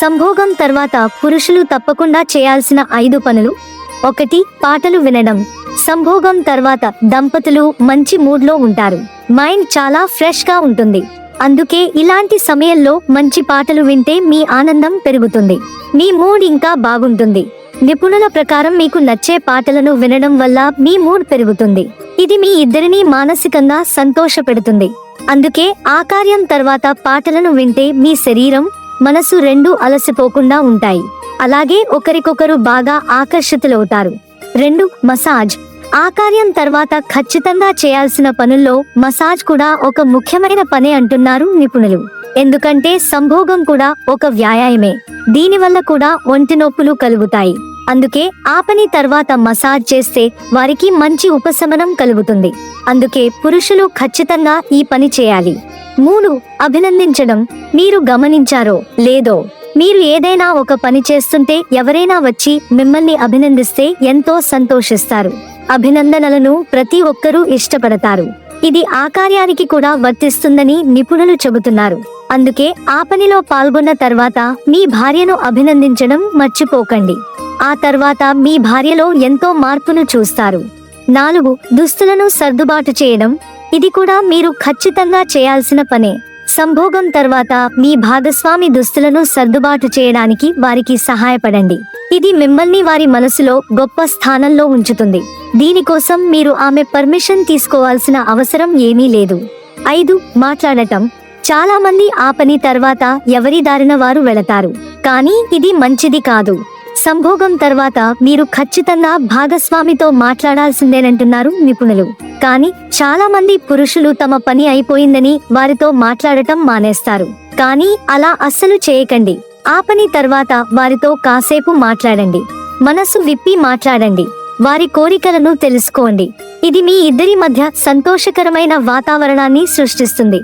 సంభోగం తర్వాత పురుషులు తప్పకుండా చేయాల్సిన ఐదు పనులు. ఒకటి పాటలు వినడం. సంభోగం తర్వాత దంపతులు మంచి మూడ్లో ఉంటారు. మైండ్ చాలా ఫ్రెష్గా ఉంటుంది. అందుకే ఇలాంటి సమయంలో మంచి పాటలు వింటే మీ ఆనందం పెరుగుతుంది. మీ మూడ్ ఇంకా బాగుంటుంది. నిపుణుల ప్రకారం మీకు నచ్చే పాటలను వినడం వల్ల మీ మూడ్ పెరుగుతుంది. ఇది మీ ఇద్దరిని మానసికంగా సంతోషపెడుతుంది. అందుకే ఆ కార్యం తర్వాత పాటలను వింటే మీ శరీరం మనసు రెండు అలసిపోకుండా ఉంటాయి. అలాగే ఒకరికొకరు బాగా ఆకర్షితులవుతారు. రెండు మసాజ్. ఆ కార్యం తర్వాత ఖచ్చితంగా చేయాల్సిన పనుల్లో మసాజ్ కూడా ఒక ముఖ్యమైన పనే అంటున్నారు నిపుణులు. ఎందుకంటే సంభోగం కూడా ఒక వ్యాయామమే దీనివల్ల కూడా ఒంటి నొప్పులు కలుగుతాయి. అందుకే ఆ పని తర్వాత మసాజ్ చేస్తే వారికి మంచి ఉపశమనం కలుగుతుంది. అందుకే పురుషులు ఖచ్చితంగా ఈ పని చేయాలి. మూడు అభినందించడం. మీరు గమనించారో లేదో మీరు ఏదైనా ఒక పని చేస్తుంటే ఎవరైనా వచ్చి మిమ్మల్ని అభినందిస్తే ఎంతో సంతోషిస్తారు. అభినందనలను ప్రతి ఒక్కరూ ఇష్టపడతారు. ఇది ఆ కార్యానికి కూడా వర్తిస్తుందని నిపుణులు చెబుతున్నారు. అందుకే ఆ పనిలో పాల్గొన్న తర్వాత మీ భార్యను అభినందించడం మర్చిపోకండి. ఆ తర్వాత మీ భార్యలో ఎంతో మార్పును చూస్తారు. నాలుగు దుస్తులను సర్దుబాటు చేయడం. ఇది కూడా మీరు ఖచ్చితంగా చేయాల్సిన పనే. సంభోగం తర్వాత మీ భాగస్వామి దుస్తులను సర్దుబాటు చేయడానికి వారికి సహాయపడండి. ఇది మిమ్మల్ని వారి మనసులో గొప్ప స్థానంలో ఉంచుతుంది. దీనికోసం మీరు ఆమె పర్మిషన్ తీసుకోవాల్సిన అవసరం ఏమీ లేదు. ఐదు మాట్లాడటం. చాలా మంది ఆ పని తర్వాత ఎవరి దారిన వారు వెళతారు. కానీ ఇది మంచిది కాదు. సంభోగం తర్వాత మీరు ఖచ్చితంగా భాగస్వామితో మాట్లాడాల్సిందేనంటున్నారు నిపుణులు. కానీ చాలా మంది పురుషులు తమ పని అయిపోయిందని వారితో మాట్లాడటం మానేస్తారు. కానీ అలా అస్సలు చేయకండి. ఆ పని తర్వాత వారితో కాసేపు మాట్లాడండి. మనసు విప్పి మాట్లాడండి. వారి కోరికలను తెలుసుకోండి. ఇది మీ ఇద్దరి మధ్య సంతోషకరమైన వాతావరణాన్ని సృష్టిస్తుంది.